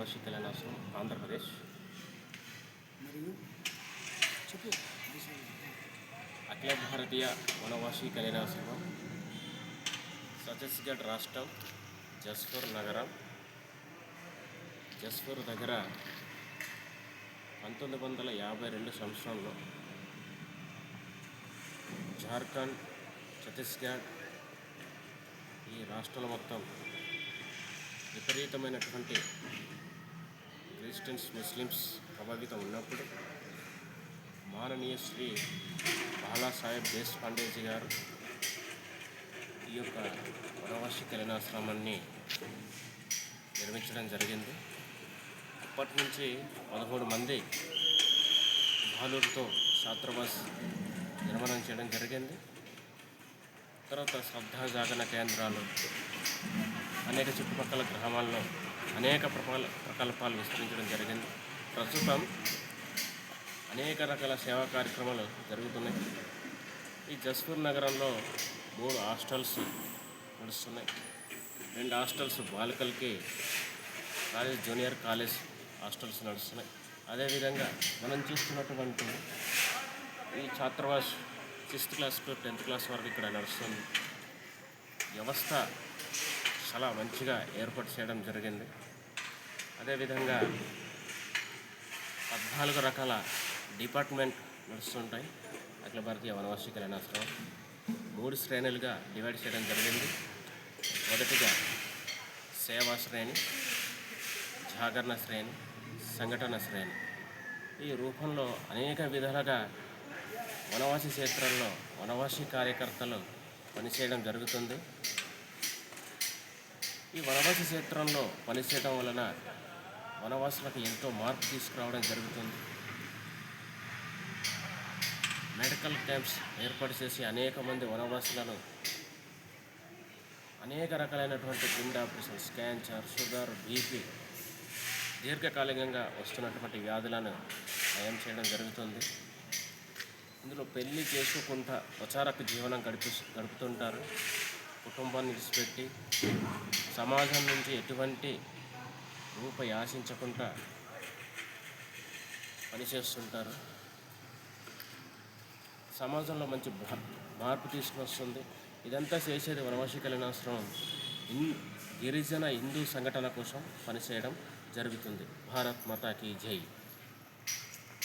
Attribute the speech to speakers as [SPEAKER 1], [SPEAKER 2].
[SPEAKER 1] వనవాసి కళ్యాణాశ్రమం ఆంధ్రప్రదేశ్
[SPEAKER 2] మరియు.
[SPEAKER 1] అఖిల భారతీయ వనవాసి కళ్యాణాశ్రమం ఛత్తీస్గఢ్ రాష్ట్రం జస్పూర్ నగరం జస్పూర్ దగ్గర పంతొమ్మిది వందల యాభై రెండు సంవత్సరంలో జార్ఖండ్ ఛత్తీస్గఢ్ ఈ రాష్ట్రాల మొత్తం విపరీతమైనటువంటి క్రిస్టియన్స్ ముస్లిమ్స్ ప్రభావితం ఉన్నప్పుడు మాననీయ శ్రీ బాలాసాహెబ్ దేశపాండేజీ గారు ఈ యొక్క వనవాసి కళ్యాణాశ్రమాన్ని నిర్మించడం జరిగింది. అప్పటి నుంచి పదమూడు మంది బాలులతో ఛాత్రవాస్ నిర్మాణం చేయడం జరిగింది. తర్వాత శ్రద్ధా జాగరణ కేంద్రాలు అనేక చుట్టుపక్కల గ్రామాల్లో అనేక ప్రకల్ ప్రకల్పాలు విస్తరించడం జరిగింది. ప్రస్తుతం అనేక రకాల సేవా కార్యక్రమాలు జరుగుతున్నాయి. ఈ జస్పూర్ నగరంలో మూడు హాస్టల్స్ నడుస్తున్నాయి. రెండు హాస్టల్స్ బాలికలకి కాలేజ్ జూనియర్ కాలేజ్ హాస్టల్స్ నడుస్తున్నాయి. అదేవిధంగా మనం చూస్తున్నటువంటి ఈ ఛాత్రవాస్ sixth class to tenth class వరకు ఇక్కడ నడుస్తుంది. వ్యవస్థ చాలా మంచిగా ఏర్పాటు చేయడం జరిగింది. అదేవిధంగా పద్నాలుగు రకాల డిపార్ట్మెంట్ నడుస్తుంటాయి. అఖిల భారతీయ వనవాసి కళ్యాణోత్సవం మూడు శ్రేణులుగా డివైడ్ చేయడం జరిగింది. మొదటిగా సేవా శ్రేణి జాగరణ శ్రేణి సంఘటన శ్రేణి. ఈ రూపంలో అనేక విధాలుగా వనవాసి క్షేత్రంలో వనవాసి కార్యకర్తలు పనిచేయడం జరుగుతుంది. ఈ వనవాసి క్షేత్రంలో పనిచేయడం వలన వనవాసులకు ఎంతో మార్పు తీసుకురావడం జరుగుతుంది. మెడికల్ క్యాంప్స్ ఏర్పాటు చేసి అనేక మంది వనవాసులను అనేక రకాలైనటువంటి గుండె ఆపరేషన్స్ క్యాన్సర్ షుగర్ బీపీ దీర్ఘకాలికంగా వస్తున్నటువంటి వ్యాధులను నయం చేయడం జరుగుతుంది. ఇందులో పెళ్ళి చేసుకుంటా ప్రచారక జీవనం గడిపి గడుపుతుంటారు. కుటుంబాన్ని విడిచిపెట్టి సమాజం నుంచి ఎటువంటి రూపాయి ఆశించకుండా పనిచేస్తుంటారు. సమాజంలో మంచి భా- మార్పు తీసుకొస్తుంది. ఇదంతా చేసేది వనవాసి కళ్యాణాశ్రమం. ఇన్ గిరిజన హిందూ సంఘటన కోసం పనిచేయడం జరుగుతుంది. భారత్ మాతాకి జై.